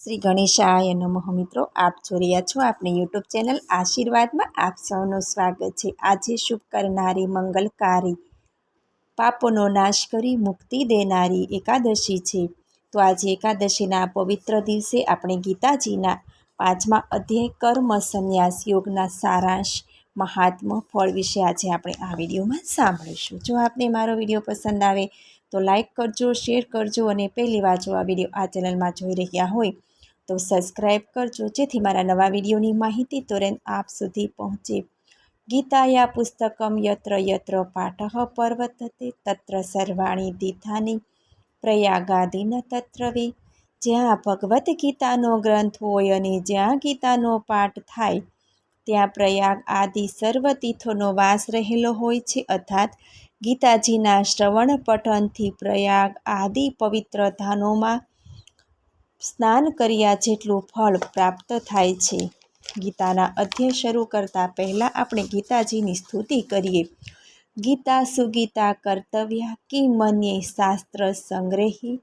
શ્રી ગણેશાય નમઃ મિત્રો, આપ જોઈ રહ્યા છો આપણી યુટ્યુબ ચેનલ આશીર્વાદમાં આપ સૌનું સ્વાગત છે. આજે શુભ કરનારી, મંગલકારી, પાપોનો નાશ કરી, મુક્તિ દેનારી એકાદશી છે. તો આજે એકાદશીના પવિત્ર દિવસે આપણે ગીતાજીના પાંચમા અધ્યાય કર્મ સંન્યાસ યોગના સારાંશ, મહાત્મ ફળ વિશે આજે આપણે આ વિડીયોમાં સાંભળીશું. જો આપને મારો વીડિયો પસંદ આવે તો લાઈક કરજો, શેર કરજો અને પહેલી વાર જો આ વીડિયો આ ચેનલમાં જોઈ રહ્યા હોય તો સબસ્ક્રાઈબ કરજો. જેથી મારા નવા વિડીયોની માહિતી તુરંત આપ સુધી પહોંચે. ગીતાયા પુસ્તકમ યત્ર યત્ર પાઠ પર્વતતે તત્ર સર્વાણી તીર્થાની પ્રયાગાદિન તત્રવે. જ્યાં ભગવદ્ ગીતાનો ગ્રંથ હોય અને જ્યાં ગીતાનો પાઠ થાય, ત્યાં પ્રયાગ આદિ સર્વ તીર્થોનો વાસ રહેલો હોય છે. અર્થાત, ગીતાજીના શ્રવણ પઠનથી પ્રયાગ આદિ પવિત્ર ધામોમાં સ્નાન કર્યા જેટલું ફળ પ્રાપ્ત થાય છે. ગીતાના અધ્યય શરૂ કરતાં પહેલાં આપણે ગીતાજીની સ્તુતિ કરીએ. ગીતા સુગીતા કર્તવ્ય કી મન્યે શાસ્ત્ર સંગ્રહી,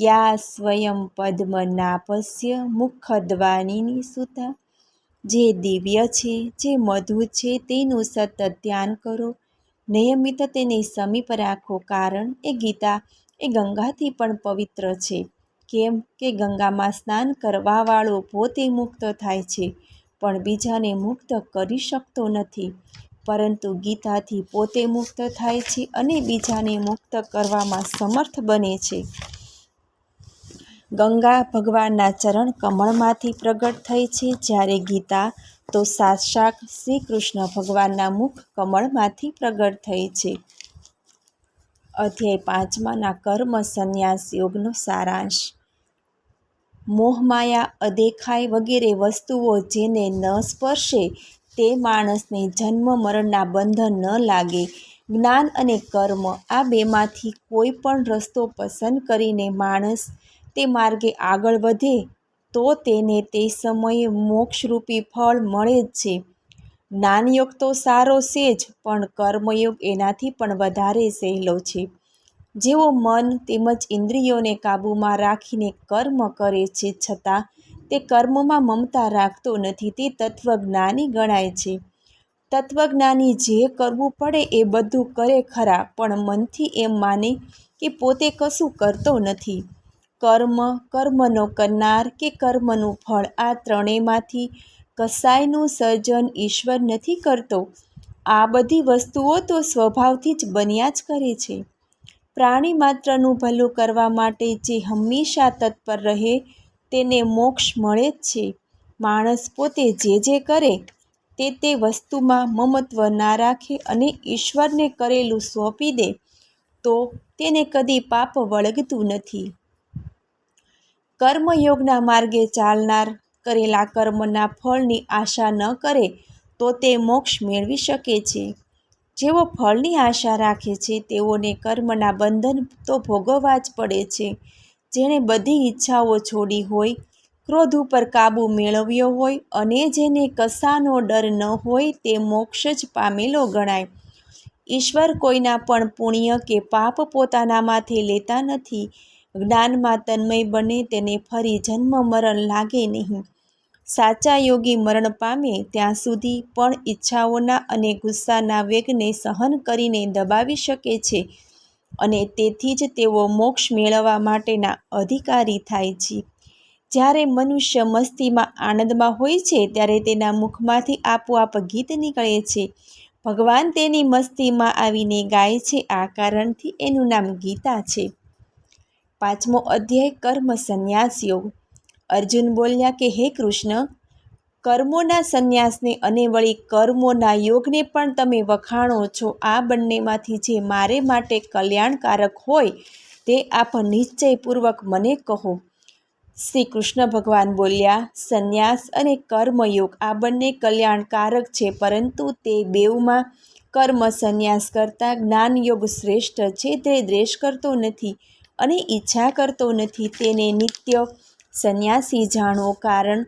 યા સ્વયં પદ્મનાભસ્ય મુખદ્વાનીની સુતા. જે દિવ્ય છે, જે મધુ છે, તેનું સતત ધ્યાન કરો. નિયમિત તેને સમીપ રાખો કારણ એ ગીતા એ ગંગાથી પણ પવિત્ર છે. કેમ કે ગંગામાં સ્નાન કરવાવાળો પોતે મુક્ત થાય છે, પણ બીજાને મુક્ત કરી શકતો નથી. પરંતુ ગીતાથી પોતે મુક્ત થાય છે અને બીજાને મુક્ત કરવામાં સમર્થ બને છે. ગંગા ભગવાનના ચરણ કમળમાંથી પ્રગટ થઈ છે. જ્યારે ગીતા, તો સાક્ષાત શ્રી કૃષ્ણ ભગવાનના મુખ કમળમાંથી પ્રગટ થઈ છે. અધ્યાય પાંચમાના કર્મ સંન્યાસ યોગનો સારાંશ. મોહમાયા અદેખાય વગેરે વસ્તુઓ જેને ન સ્પર્શે તે માણસને જન્મ મરણના બંધન ન લાગે. જ્ઞાન અને કર્મ આ બેમાંથી કોઈ પણ રસ્તો પસંદ કરીને માણસ તે માર્ગે આગળ વધે, તો તેને તે સમયે મોક્ષરૂપી ફળ મળે જ છે. જ્ઞાનયોગ તો સારો છે જ પણ કર્મયોગ એનાથી પણ વધારે સહેલો છે. જેઓ મન તેમજ ઇન્દ્રિયોને કાબૂમાં રાખીને કર્મ કરે છે છતાં તે કર્મમાં મમતા રાખતો નથી, તે તત્વજ્ઞાની ગણાય છે. તત્વજ્ઞાની જે કરવું પડે એ બધું કરે ખરા, પણ મનથી એમ માને કે પોતે કશું કરતો નથી. કર્મ, કર્મનો કરનાર કે કર્મનું ફળ આ ત્રણેયમાંથી કસાયનું સર્જન ઈશ્વર નથી કરતો. આ બધી વસ્તુઓ તો સ્વભાવથી જ બન્યા જ કરે છે. પ્રાણી માત્રનું ભલું કરવા માટે જે હંમેશા તત્પર રહે, તેને મોક્ષ મળે જ છે. માણસ પોતે જે જે કરે, તે તે વસ્તુમાં મમત્વ ના રાખે અને ઈશ્વરને કરેલું સોંપી દે, તો તેને કદી પાપ વળગતું નથી. કર્મયોગના માર્ગે ચાલનાર કરેલા કર્મના ફળની આશા ન કરે, તો તે મોક્ષ મેળવી શકે છે. જેઓ ફળની આશા રાખે છે, તેઓને કર્મના બંધન તો ભોગવવા જ પડે છે. જેણે બધી ઈચ્છાઓ છોડી હોય, ક્રોધ ઉપર કાબૂ મેળવ્યો હોય અને જેને કશાનો ડર ન હોય, તે મોક્ષ જ પામેલો ગણાય. ઈશ્વર કોઈના પણ પુણ્ય કે પાપ પોતાના માથે લેતા નથી. જ્ઞાનમાં તન્મય બને, તેને ફરી જન્મ મરણ લાગે નહીં. સાચા યોગી મરણ પામે ત્યાં સુધી પણ ઈચ્છાઓના અને ગુસ્સાના વેગને સહન કરીને દબાવી શકે છે અને તેથી જ તેઓ મોક્ષ મેળવવા માટેના અધિકારી થાય છે. જ્યારે મનુષ્ય મસ્તીમાં આનંદમાં હોય છે, ત્યારે તેના મુખમાંથી આપોઆપ ગીત નીકળે છે. ભગવાન તેની મસ્તીમાં આવીને ગાય છે, આ કારણથી એનું નામ ગીતા છે. પાંચમો અધ્યાય, કર્મ સંન્યાસ યોગ અર્જુન બોલ્યા કે, હે કૃષ્ણ, કર્મોના સંન્યાસને અને વળી કર્મોના યોગને પણ તમે વખાણો છો. આ બંનેમાંથી જે મારે માટે કલ્યાણકારક હોય, તે આપ નિશ્ચયપૂર્વક મને કહો. શ્રી કૃષ્ણ ભગવાન બોલ્યા, સંન્યાસ અને કર્મયોગ આ બંને કલ્યાણકારક છે, પરંતુ તે બેઉમાં કર્મ સંન્યાસ કરતાં જ્ઞાનયોગ શ્રેષ્ઠ છે. તે દ્વેષ કરતો નથી અને ઈચ્છા કરતો નથી. તેને નિત્ય સંન્યાસી જાણો કારણ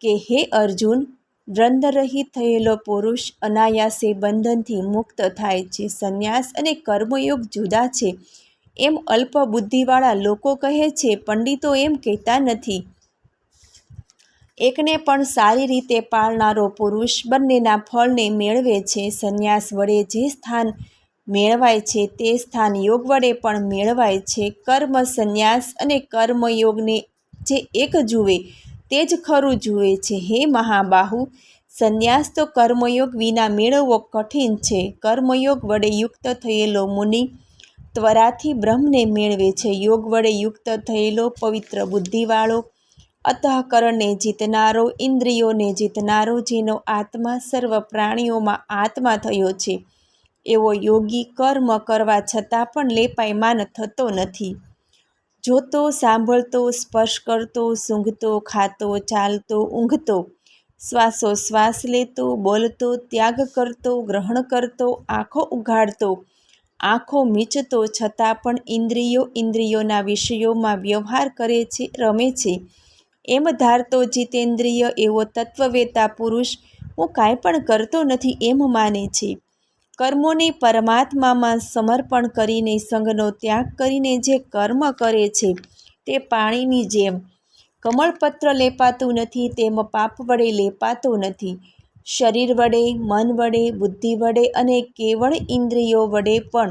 કે હે અર્જુન, દ્વંદ્વરહિત થયેલો પુરુષ અનાયાસે બંધનથી મુક્ત થાય છે. સંન્યાસ અને કર્મયોગ જુદા છે. એમ અલ્પ બુદ્ધિવાળા લોકો કહે છે, પંડિતો એમ કહેતા નથી. એકને પણ સારી રીતે પાળનારો પુરુષ બંનેના ફળને મેળવે છે. સંન્યાસ વડે જે સ્થાન મેળવાય છે, તે સ્થાન યોગ વડે પણ મેળવાય છે. કર્મ સંન્યાસ અને કર્મયોગને જે એક જુએ, તે જ ખરું જુએ છે. હે મહાબાહુ, સંન્યાસ તો કર્મયોગ વિના મેળવવો કઠિન છે. કર્મયોગ વડે યુક્ત થયેલો મુનિ ત્વરાથી બ્રહ્મને મેળવે છે. યોગ વડે યુક્ત થયેલો પવિત્ર બુદ્ધિવાળો અતઃકરણને જીતનારો, ઇન્દ્રિયોને જીતનારો જેનો આત્મા સર્વ પ્રાણીઓમાં આત્મા થયો છે. એવો યોગી કર્મ કરવા છતાં પણ લેપાયમાન થતો નથી. જોતો, સાંભળતો, સ્પર્શ કરતો, સૂંઘતો, ખાતો, ચાલતો, ઊંઘતો, શ્વાસો શ્વાસ લેતો, બોલતો, ત્યાગ કરતો, ગ્રહણ કરતો, આંખો ઉઘાડતો, આંખો મીચતો છતાં પણ ઇન્દ્રિયો ઇન્દ્રિયોના વિષયોમાં વ્યવહાર કરે છે, રમે છે. એમ ધારતો જીતેન્દ્રિય એવો તત્વવેતા પુરુષ હું કાંઈ પણ કરતો નથી એમ માને છે. કર્મોને પરમાત્મામાં સમર્પણ કરીને સંઘનો ત્યાગ કરીને જે કર્મ કરે છે, તે પાણીની જેમ. કમળપત્ર લેપાતું નથી, તેમ પાપ વડે લેપાતો નથી. શરીર વડે, મન વડે, બુદ્ધિ વડે અને કેવળ ઇન્દ્રિયો વડે પણ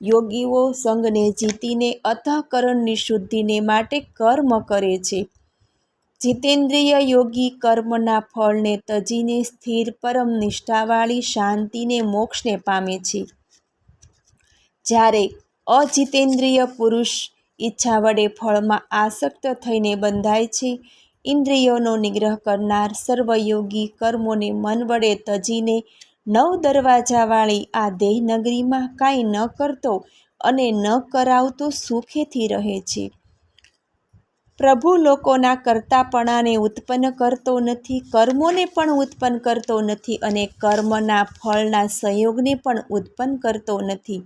યોગીઓ સંઘને જીતીને અંતઃકરણની શુદ્ધિને માટે કર્મ કરે છે. જીતેન્દ્રિય યોગી કર્મના ફળને તજીને સ્થિર પરમ નિષ્ઠાવાળી શાંતિને મોક્ષને પામે છે. જ્યારે અજીતેન્દ્રિય પુરુષ ઈચ્છા વડે ફળમાં આસક્ત થઈને બંધાય છે, ઇન્દ્રિયોનો નિગ્રહ કરનાર સર્વયોગી કર્મોને મન વડે તજીને નવ દરવાજાવાળી આ દેહનગરીમાં કાંઈ ન કરતો અને ન કરાવતો સુખેથી રહે છે. પ્રભુ લોકોના કરતાપણાને ઉત્પન્ન કરતો નથી, કર્મોને પણ ઉત્પન્ન કરતો નથી અને કર્મના ફળના સંયોગને પણ ઉત્પન્ન કરતો નથી.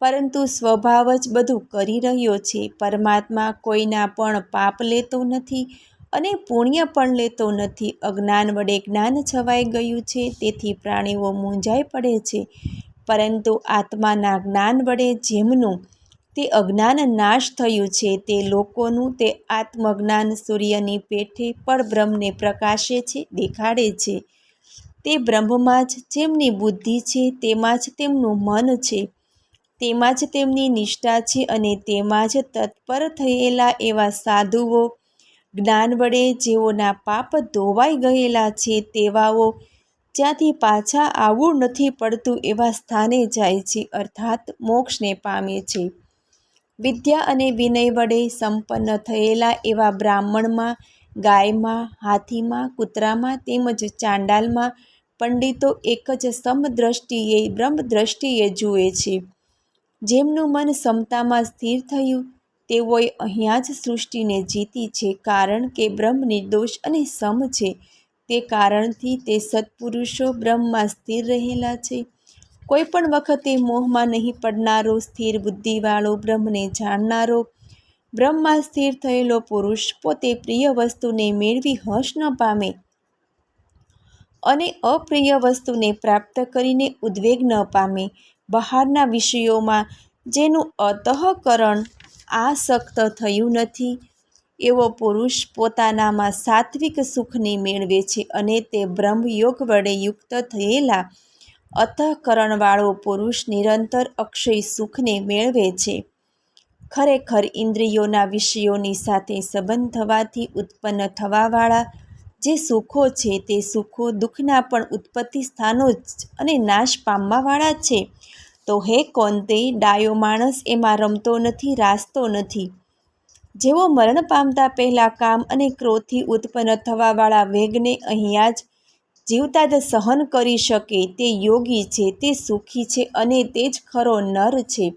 પરંતુ સ્વભાવ જ બધું કરી રહ્યો છે. પરમાત્મા કોઈના પણ પાપ લેતો નથી અને પુણ્ય પણ લેતો નથી. અજ્ઞાન વડે જ્ઞાન છવાઈ ગયું છે, તેથી પ્રાણીઓ મૂંઝાઈ પડે છે. પરંતુ આત્માના જ્ઞાન વડે જેમનું તે અજ્ઞાન નાશ થયું છે. તે લોકોનું તે આત્મજ્ઞાન સૂર્યની પેઠે પરબ્રહ્મને પ્રકાશે છે, દેખાડે છે. તે બ્રહ્મમાં જ જેમની બુદ્ધિ છે, તેમાં જ તેમનું મન છે. તેમાં જ તેમની નિષ્ઠા છે અને તેમાં જ તત્પર થયેલા એવા સાધુઓ જ્ઞાન વડે જેઓના પાપ ધોવાઈ ગયેલા છે, તેવાઓ જ્યાંથી પાછા આવવું નથી પડતું એવા સ્થાને જાય છે, અર્થાત મોક્ષને પામે છે. વિદ્યા અને વિનય વડે સંપન્ન થયેલા એવા બ્રાહ્મણમાં, ગાયમાં, હાથીમાં, કૂતરામાં તેમજ ચાંડાલમાં પંડિતો એક જ સમદ્રષ્ટિએ, બ્રહ્મદ્રષ્ટિએ જુએ છે. જેમનું મન સમતામાં સ્થિર થયું, તેઓએ અહીંયા જ સૃષ્ટિને જીતી છે કારણ કે બ્રહ્મ નિર્દોષ અને સમ છે. તે કારણથી તે સત્પુરુષો બ્રહ્મમાં સ્થિર રહેલા છે. કોઈ પણ વખતે મોહમાં નહીં પડનારો સ્થિર બુદ્ધિવાળો બ્રહ્મને જાણનારો, બ્રહ્મમાં સ્થિર થયેલો પુરુષ પોતે પ્રિય વસ્તુને મેળવી હર્ષ ન પામે અને અપ્રિય વસ્તુને પ્રાપ્ત કરીને ઉદ્વેગ ન પામે. બહારના વિષયોમાં જેનું અતઃકરણ આસક્ત થયું નથી, એવો પુરુષ પોતાનામાં સાત્વિક સુખને મેળવે છે અને તે બ્રહ્મયોગ વડે યુક્ત થયેલા અંતઃકરણવાળો પુરુષ નિરંતર અક્ષય સુખને મેળવે છે. ખરેખર ઇન્દ્રિયોના વિષયોની સાથે સંબંધ થવાથી ઉત્પન્ન થવાવાળા જે સુખો છે તે સુખો દુઃખના પણ ઉત્પત્તિ સ્થાનો જ અને નાશ પામવાવાળા છે. તો હે કોંતે, ડાયો માણસ એમાં રમતો નથી, રાસતો નથી. જેઓ મરણ પામતા પહેલાં કામ અને ક્રોધથી ઉત્પન્ન થવાવાળા વેગને અહીંયા જ જીવતા જ સહન કરી શકે તે યોગી છે, તે સુખી છે અને તે જ ખરો નર છે.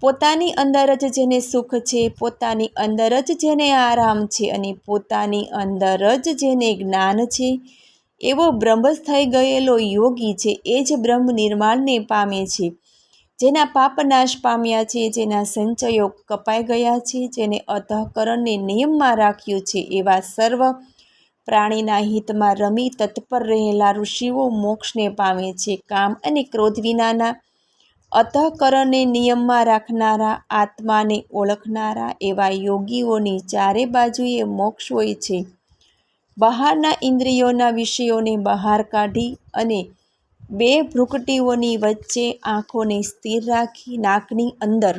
પોતાની અંદર જ જેને સુખ છે, પોતાની અંદર જ જેને આરામ છે અને પોતાની અંદર જ જેને જ્ઞાન છે, એવો બ્રહ્મ થઈ ગયેલો યોગી છે, એ જ બ્રહ્મ નિર્માણને પામે છે. જેના પાપ નાશ પામ્યા છે, જેના સંચયો કપાઈ ગયા છે, જેને અતઃકરણને નિયમમાં રાખ્યું છે, એવા સર્વ પ્રાણીના હિતમાં રમી તત્પર રહેલા ઋષિઓ મોક્ષને પામે છે. કામ અને ક્રોધ વિનાના અતઃકરણને નિયમમાં રાખનારા, આત્માને ઓળખનારા એવા યોગીઓની ચારે બાજુએ મોક્ષ હોય છે. બહારના ઇન્દ્રિયોના વિષયોને બહાર કાઢી અને બે ભ્રુકટીઓની વચ્ચે આંખોને સ્થિર રાખી, નાકની અંદર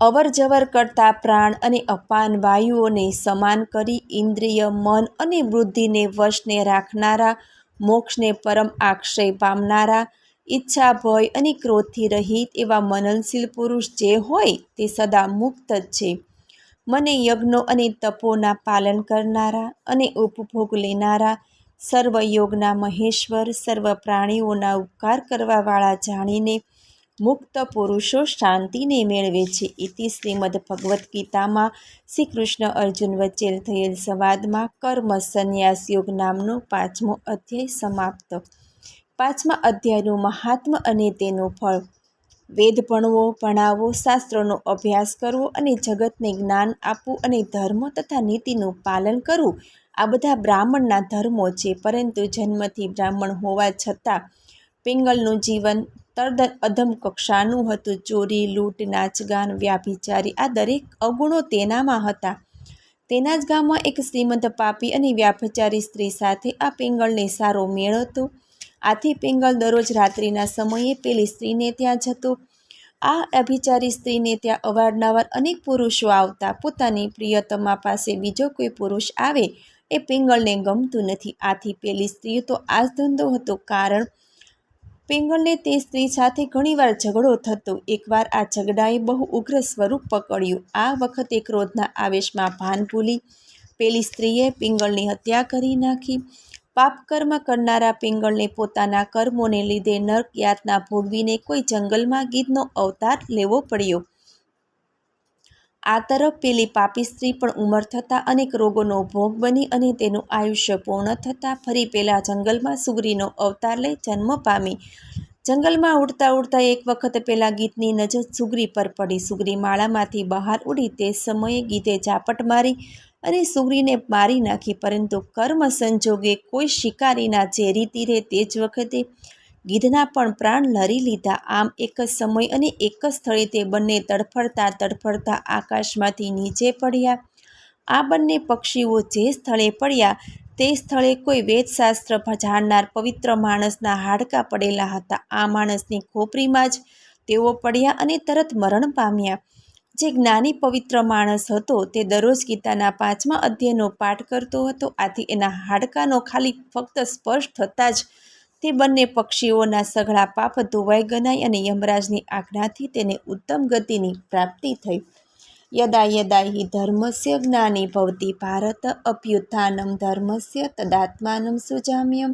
અવર જવર કરતા પ્રાણ અને અપાન વાયુઓને સમાન કરી ઇન્દ્રિય, મન અને વૃદ્ધિને વશને રાખનારા, મોક્ષને પરમ આક્ષય પામનારા, ઈચ્છા, ભય અને ક્રોધથી રહિત એવા મનનશીલ પુરુષ જે હોય તે સદા મુક્ત જ છે. મને યજ્ઞો અને તપોના પાલન કરનારા અને ઉપભોગ લેનારા, સર્વયોગના મહેશ્વર, સર્વ પ્રાણીઓના ઉપકાર કરવાવાળા જાણીને મુક્ત પુરુષો શાંતિને મેળવે છે. ઇતિ શ્રીમદ ભગવદ્ ગીતામાં શ્રી કૃષ્ણ અર્જુન વચ્ચે થયેલ સંવાદમાં કર્મ સંન્યાસ યોગ નામનો પાંચમો અધ્યાય સમાપ્ત. પાંચમા અધ્યાયનું મહાત્મ અને તેનું ફળ. વેદ ભણવો ભણાવવો શાસ્ત્રોનો અભ્યાસ કરવો અને જગતને જ્ઞાન આપવું અને ધર્મ તથા નીતિનું પાલન કરવું, આ બધા બ્રાહ્મણના ધર્મો છે. પરંતુ જન્મથી બ્રાહ્મણ હોવા છતાં, પિંગલનું જીવન તદ્દન અધમ કક્ષાનું હતું. ચોરી, લૂંટ, નાચગાન, વ્યાભિચારી આ દરેક અવગુણો તેનામાં હતા. તેના જ ગામમાં એક શ્રીમંત પાપી અને વ્યાભિચારી સ્ત્રી સાથે આ પિંગળને સારો મેળ હતો. આથી પિંગળ દરરોજ રાત્રિના સમયે પેલી સ્ત્રીને ત્યાં જતો. આ અભિચારી સ્ત્રીને ત્યાં અવારનવાર અનેક પુરુષો આવતા. પોતાની પ્રિયતમા પાસે બીજો કોઈ પુરુષ આવે એ પિંગળને ગમતું નથી. આથી પેલી સ્ત્રી તો આ ધંધો હતો. કારણ પિંગળને તે સ્ત્રી સાથે ઘણીવાર ઝઘડો થતો. એકવાર આ ઝઘડાએ બહુ ઉગ્ર સ્વરૂપ પકડ્યું. આ વખતે ક્રોધના આવેશમાં ભાન ભૂલી પેલી સ્ત્રીએ પિંગળની હત્યા કરી નાખી. પાપ કર્મ કરનારા પિંગળને પોતાના કર્મોને લીધે નર્ક યાતના ભોગવીને કોઈ જંગલમાં ગીધનો અવતાર લેવો પડ્યો. આ તરફ પેલી પાપી સ્ત્રી પણ ઉંમર થતાં અનેક રોગોનો ભોગ બની અને તેનું આયુષ્ય પૂર્ણ થતાં ફરી પેલા જંગલમાં સુગરીનો અવતાર લઈ જન્મ પામી. જંગલમાં ઉડતા ઉડતા એક વખત પેલા ગીતની નજર સુગરી પર પડી. સુગ્રી માળામાંથી બહાર ઉડી તે સમયે ગીતે ઝાપટ મારી અને સુગરીને મારી નાખી, પરંતુ કર્મ સંજોગે કોઈ શિકારીના ઝેરી તીરે તે જ વખતે ગીધના પણ પ્રાણ લરી લીધા. આમ એક જ સમય અને એક જ સ્થળે તે બંને તડફડતા તડફડતા આકાશમાંથી નીચે પડ્યા. આ બંને પક્ષીઓ જે સ્થળે પડ્યા, તે સ્થળે કોઈ વેદશાસ્ત્ર જાણનાર પવિત્ર માણસના હાડકાં પડેલા હતા. આ માણસની ખોપરીમાં જ તેઓ પડ્યા અને તરત મરણ પામ્યા. જે જ્ઞાની પવિત્ર માણસ હતો, તે દરરોજ ગીતાના પાંચમા અધ્યયનો પાઠ કરતો હતો. આથી એના હાડકાનો ખાલી ફક્ત સ્પર્શ થતાં જ તે બંને પક્ષીઓના સઘળા પાપ ધોવાઈ ગણાય અને યમરાજની આજ્ઞાથી તેને ઉત્તમ ગતિની પ્રાપ્તિ થઈ. યદા યદા હિ ધર્મસ્ય જ્ઞાની ભવતી ભારત અભ્યુત્થાનમ ધર્મસ્ય તદાત્માનમ સુજામ્યમ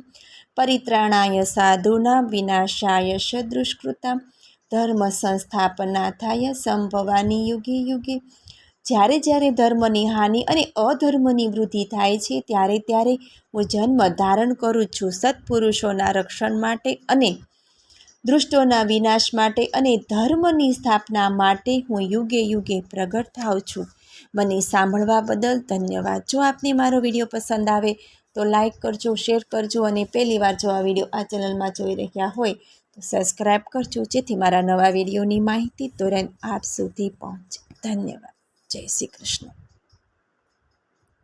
પરિત્રાણાય સાધુના વિનાશાય સદૃષ્કૃતા ધર્મ સંસ્થાપના થાય સંભવાની યુગે યુગે જ્યારે જ્યારે ધર્મની હાનિ અને અધર્મની વૃદ્ધિ થાય છે, ત્યારે ત્યારે હું જન્મ ધારણ કરું છું સત્પુરુષોના રક્ષણ માટે અને દૃષ્ટોના વિનાશ માટે અને ધર્મની સ્થાપના માટે હું યુગે યુગે પ્રગટ થાઉં છું. મને સાંભળવા બદલ ધન્યવાદ. જો આપને મારો વીડિયો પસંદ આવે તો લાઈક કરજો, શેર કરજો અને પહેલી વાર જો આ વીડિયો આ ચેનલમાં જોઈ રહ્યા હોય તો સબસ્ક્રાઈબ કરજો જેથી મારા નવા વિડીયોની માહિતી તુરંત આપ સુધી પહોંચે. ધન્યવાદ. જય શ્રી કૃષ્ણ.